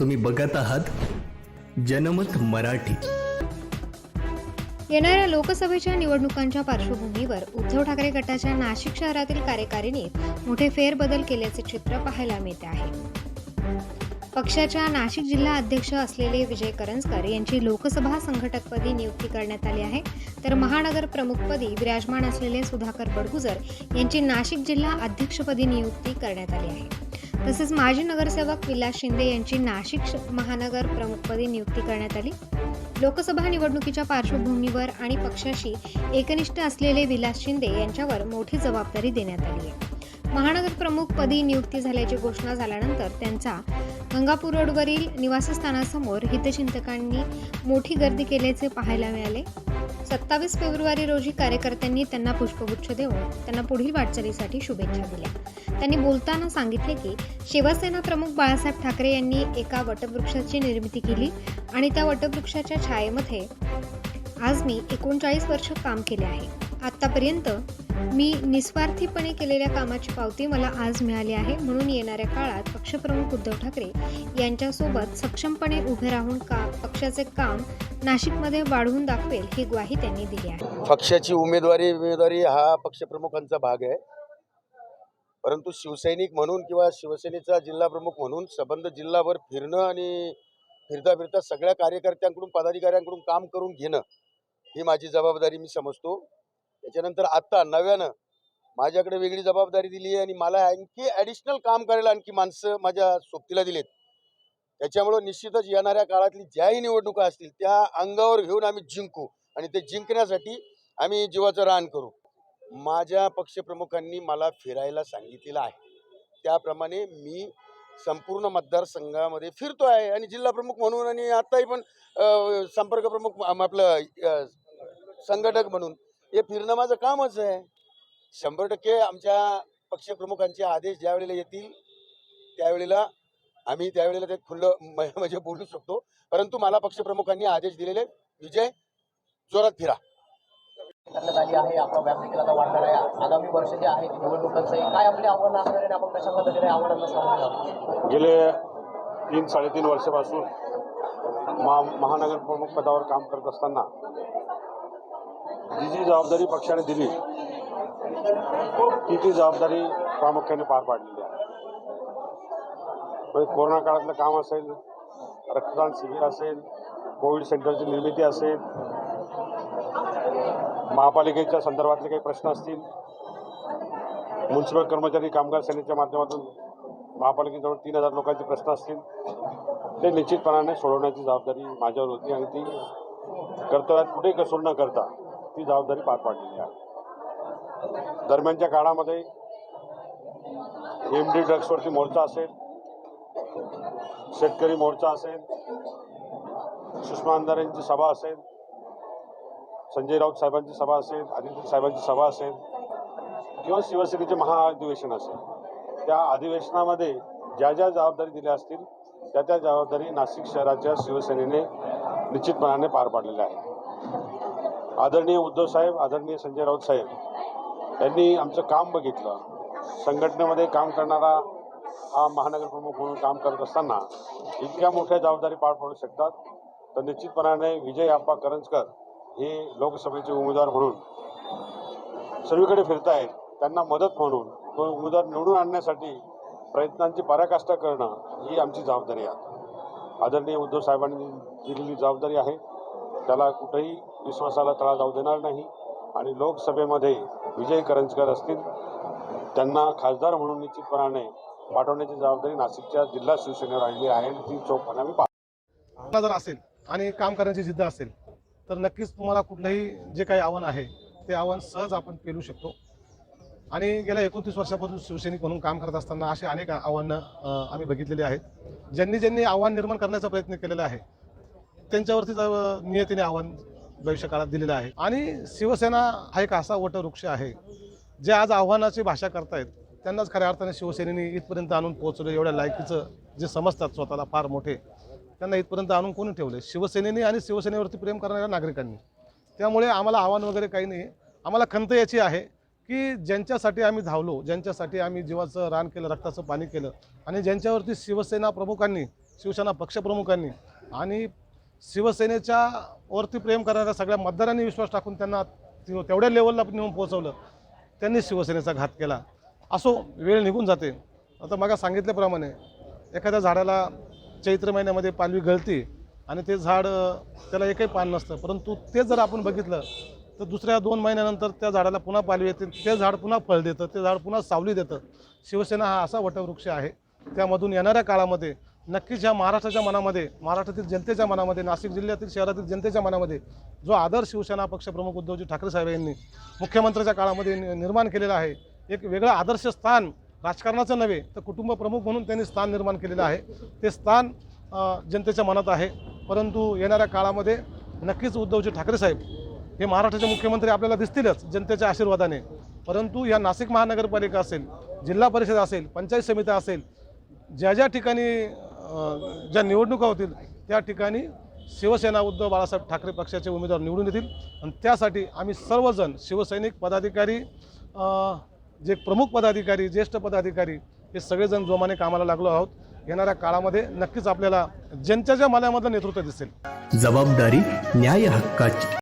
तुम्ही बघत आहात जनमत मराठी. येणाऱ्या लोकसभेच्या निवडणुकांच्या पार्श्वभूमीवर उद्धव ठाकरे गटाच्या नाशिक शहरातील कार्यकारिणीत मोठे फेरबदल केल्याचे चित्र पाहायला मिळते आहे. पक्षाच्या नाशिक जिल्हा अध्यक्ष असलेले विजय करंजकर यांची लोकसभा संघटकपदी नियुक्ती करण्यात आली आहे. तर महानगर प्रमुखपदी विराजमान असलेले सुधाकर बडगुजर यांची नाशिक जिल्हा अध्यक्षपदी नियुक्ती करण्यात आली आहे. तसेच माजी नगरसेवक विलास शिंदे यांची नाशिक महानगर प्रमुखपदी नियुक्ती करण्यात आली. लोकसभा निवडणुकीच्या पार्श्वभूमीवर आणि पक्षाशी एकनिष्ठ असलेले विलास शिंदे यांच्यावर मोठी जबाबदारी देण्यात आली आहे. महानगर प्रमुख पदी नियुक्ती झाल्याची घोषणा झाल्यानंतर त्यांचा गंगापूर रोडवरील निवासस्थानासमोर हितचिंतकांनी मोठी गर्दी केल्याचे पाहायला मिळाले. सत्तावीस फेब्रुवारी रोजी कार्यकर्त्यांनी त्यांना पुष्पगुच्छ देऊन त्यांना पुढील वाटचालीसाठी शुभेच्छा दिल्या. त्यांनी बोलताना सांगितले की शिवसेना प्रमुख बाळासाहेब ठाकरे यांनी एका वटवृक्षाची निर्मिती केली आणि त्या वटवृक्षाच्या छायेमध्ये आज मी एकोणचाळीस वर्ष काम केले आहे. आत्तापर्यंत मी निस्वार्थीपणे केलेल्या कामाची पावती मला आज मिळाली आहे. म्हणून येणाऱ्या काळात पक्षप्रमुख उद्धव ठाकरे यांच्यासोबत सक्षमपणे उभे राहून का पक्षाचे काम नाशिकमध्ये वाढवून दाखवेल ही ग्वाही त्यांनी दिली आहे. पक्षाची उमेदवारी उमेदवारी हा पक्षप्रमुखांचा भाग आहे. परंतु शिवसैनिक म्हणून किंवा शिवसेनेचा जिल्हा प्रमुख म्हणून संबंध जिल्हाभर फिरणं आणि फिरता फिरता सगळ्या कार्यकर्त्यांकडून पदाधिकाऱ्यांकडून काम करून घेणं ही माझी जबाबदारी मी समजतो. त्याच्यानंतर आत्ता नव्यानं माझ्याकडे वेगळी जबाबदारी दिली आहे आणि मला आणखी ॲडिशनल काम करायला आणखी माणसं माझ्या सोबतीला दिलेत. त्याच्यामुळं निश्चितच येणाऱ्या काळातली ज्याही निवडणुका असतील त्या अंगावर घेऊन आम्ही जिंकू आणि ते जिंकण्यासाठी आम्ही जीवाचं रान करू. माझ्या पक्षप्रमुखांनी मला फिरायला सांगितलेलं आहे. त्याप्रमाणे मी संपूर्ण मतदारसंघामध्ये फिरतो आहे आणि जिल्हा प्रमुख म्हणून आणि आत्ताही पण संपर्क प्रमुख आपलं संघटक म्हणून हे फिरणं माझं कामच आहे. शंभर टक्के आमच्या पक्षप्रमुखांचे आदेश ज्या वेळेला येतील त्यावेळेला आम्ही त्यावेळेला ते खुल्लं म्हणजे बोलू शकतो. परंतु मला पक्षप्रमुखांनी आदेश दिलेले विजय जोरात फिरा. आहे आपला वाढणार आहे. आगामी वर्ष जे आहे निवडणुकांचं. काय आपली आव्हानं असणार आणि आपण कशा पद्धतीने आव्हानांना सामोरे जाऊ? गेले तीन साडेतीन वर्षापासून मा महानगर प्रमुख पदावर काम करत असताना जी जी जबाबदारी पक्षाने दिली. ती ती जबाबदारी प्रामुख्याने पार पाडलेली आहे. म्हणजे कोरोना काळातलं काम असेल रक्तदान शिबिर असेल कोविड सेंटरची निर्मिती असेल महापालिकेच्या संदर्भातले काही प्रश्न असतील म्युन्सिपल कर्मचारी कामगार सेनेच्या माध्यमातून महापालिकेजवळ तीन हजार लोकांचे प्रश्न असतील ते निश्चितपणाने सोडवण्याची जबाबदारी माझ्यावर होती आणि ती कर्तव्यात कुठेही कसूर न करता ती जबाबदारी पार पाडलेली आहे. दरम्यानच्या काळामध्ये एम डी ड्रग्सवरती मोर्चा असेल शेतकरी मोर्चा असेल सुषमा अंधारे यांची सभा असेल संजय राऊत साहेबांची सभा असेल आदित्य साहेबांची सभा असेल किंवा शिवसेनेचे महाअधिवेशन असेल त्या अधिवेशनामध्ये ज्या ज्या जबाबदारी दिल्या असतील त्या त्या जबाबदारी नाशिक शहराच्या शिवसेनेने निश्चितपणाने पार पाडलेल्या आहेत. आदरणीय उद्धव साहेब आदरणीय संजय राऊत साहेब यांनी आमचं काम बघितलं. संघटनेमध्ये काम करणारा हा महानगर प्रमुख म्हणून काम करत असताना इतक्या मोठ्या जबाबदारी पार पाडू शकतात तर निश्चितपणाने विजय आप्पा करंजकर हे लोकसभेचे उमेदवार म्हणून सर्वीकडे फिरतायत. त्यांना मदत म्हणून तो उमेदवार निवडून आणण्यासाठी प्रयत्नांची पराकाष्ठा करणं ही आमची जबाबदारी आहे. आदरणीय उद्धव साहेबांनी दिलेली जबाबदारी आहे. त्याला कुठेही विश्वासाला तळा जाऊ देणार नाही. आणि लोकसभेमध्ये विजय करंजकर असतील त्यांना खासदार म्हणून निश्चितपणाने पाठवण्याची जबाबदारी नाशिकच्या जिल्हा शिवसेनेवर आलेली आहे आणि ती चोखपणे आम्ही पाहतो जर असेल आणि काम करण्याची जिद्द असेल तर नक्कीच तुम्हाला कुठलंही जे काही आव्हान आहे ते आव्हान सहज आपण पेलू शकतो. आणि गेल्या एकोणतीस वर्षापासून शिवसैनिक म्हणून काम करत असताना असे अनेक आव्हानं आम्ही बघितलेली आहेत. ज्यांनी ज्यांनी आव्हान निर्माण करण्याचा प्रयत्न केलेला आहे त्यांच्यावरतीच नियतीने आव्हान भविष्य काळात दिलेलं आहे. आणि शिवसेना हा एक असा वटवृक्ष आहे जे आज आव्हानाची भाषा करतायत. त्यांनाच खऱ्या अर्थाने शिवसेनेने इथपर्यंत आणून पोहोचलं एवढ्या लायकीचं जे समजतात स्वतःला फार मोठे त्यांना इथपर्यंत आणून कोणी ठेवले शिवसेनेने आणि शिवसेनेवरती प्रेम करणाऱ्या नागरिकांनी. त्यामुळे आम्हाला आव्हान वगैरे काही नाही. आम्हाला खंत याची आहे की ज्यांच्यासाठी आम्ही धावलो ज्यांच्यासाठी आम्ही जीवाचं रान केलं रक्ताचं पाणी केलं आणि ज्यांच्यावरती शिवसेना प्रमुखांनी शिवसेना पक्षप्रमुखांनी आणि शिवसेनेच्या वरती प्रेम करणाऱ्या सगळ्या मतदारांनी विश्वास टाकून त्यांना तेवढ्या लेवलला नेऊन पोहोचवलं. त्यांनी शिवसेनेचा घात केला. असो वेळ निघून जाते. आता मग सांगितल्याप्रमाणे एखाद्या झाडाला चैत्र महिन्यामध्ये पालवी गळती आणि ते झाड त्याला एकही पान नसतं. परंतु ते जर आपण बघितलं तर दुसऱ्या दोन महिन्यानंतर त्या झाडाला पुन्हा पालवी येते. ते झाड पुन्हा फळ देतं. ते झाड पुन्हा सावली देतं. शिवसेना हा असा वटवृक्ष आहे. त्यामधून येणाऱ्या काळामध्ये नक्कीच ह्या महाराष्ट्राच्या मनामध्ये महाराष्ट्रातील जनतेच्या मनामध्ये नाशिक जिल्ह्यातील शहरातील जनतेच्या मनामध्ये जो आदर शिवसेना पक्षप्रमुख उद्धवजी ठाकरे साहेब यांनी मुख्यमंत्र्याच्या काळामध्ये नि- निर्माण केलेला आहे एक वेगळं आदर्श स्थान राजकारणाचं नव्हे तर कुटुंब प्रमुख म्हणून त्यांनी स्थान निर्माण केलेलं आहे. ते स्थान जनतेच्या मनात आहे. परंतु येणाऱ्या काळामध्ये नक्कीच उद्धवजी ठाकरे साहेब हे महाराष्ट्राचे मुख्यमंत्री आपल्याला दिसतीलच जनतेच्या आशीर्वादाने. परंतु या नाशिक महानगरपालिका असेल जिल्हा परिषद असेल पंचायत समित्या असेल ज्या ज्या ठिकाणी ज्या निवडणुका होतील त्या ठिकाणी शिवसेना उद्धव बाळासाहेब ठाकरे पक्षाचे उमेदवार निवडून येतील. आणि त्यासाठी आम्ही सर्वजण शिवसैनिक पदाधिकारी जे प्रमुख पदाधिकारी ज्येष्ठ पदाधिकारी हे सगळेजण जोमाने कामाला लागलो आहोत. येणाऱ्या काळामध्ये नक्कीच आपल्याला जनतेच्या मनामधलं नेतृत्व दिसेल. जबाबदारी न्याय हक्काची